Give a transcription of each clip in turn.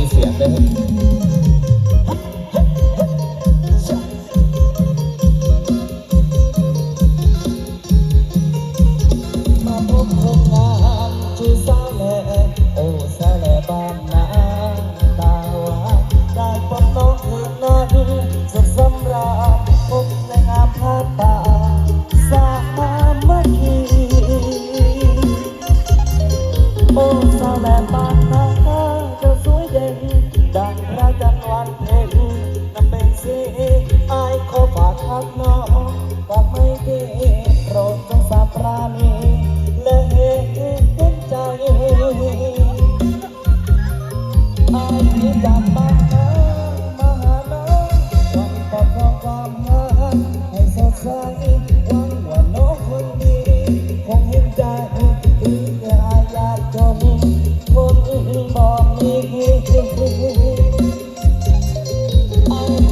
ีเสียงเลย ดังพระจันทร์วันเพ็ญนำเป็นสีอายขอฝากทักน้อง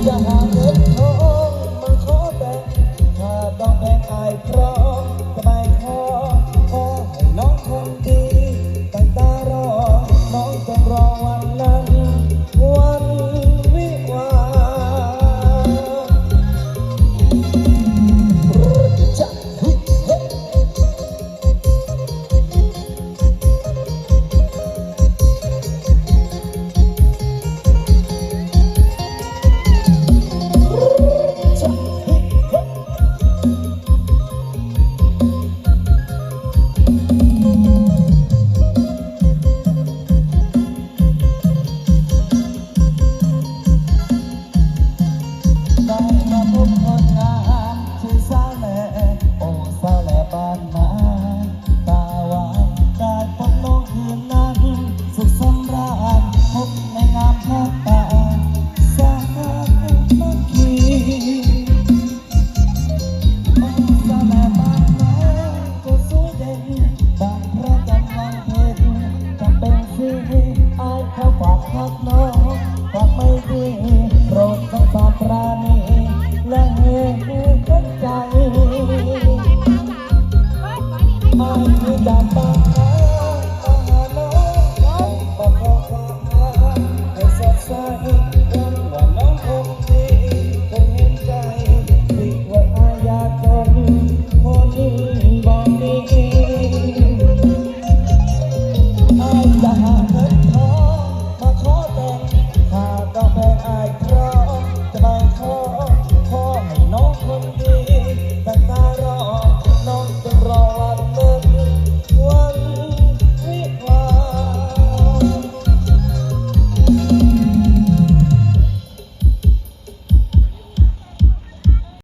จะหาเงินทองมาขอแต่งถ้าต้องแบ่งอายเพราะ ทุกน้ากไม่ดีโปรดต้อปราณีและเห็ใจไม่จด้ต้องบอกความให้สดใสยังน้องคงดีคงเห็นใจดีกว่าอาญาจนคนบอกดีอาญา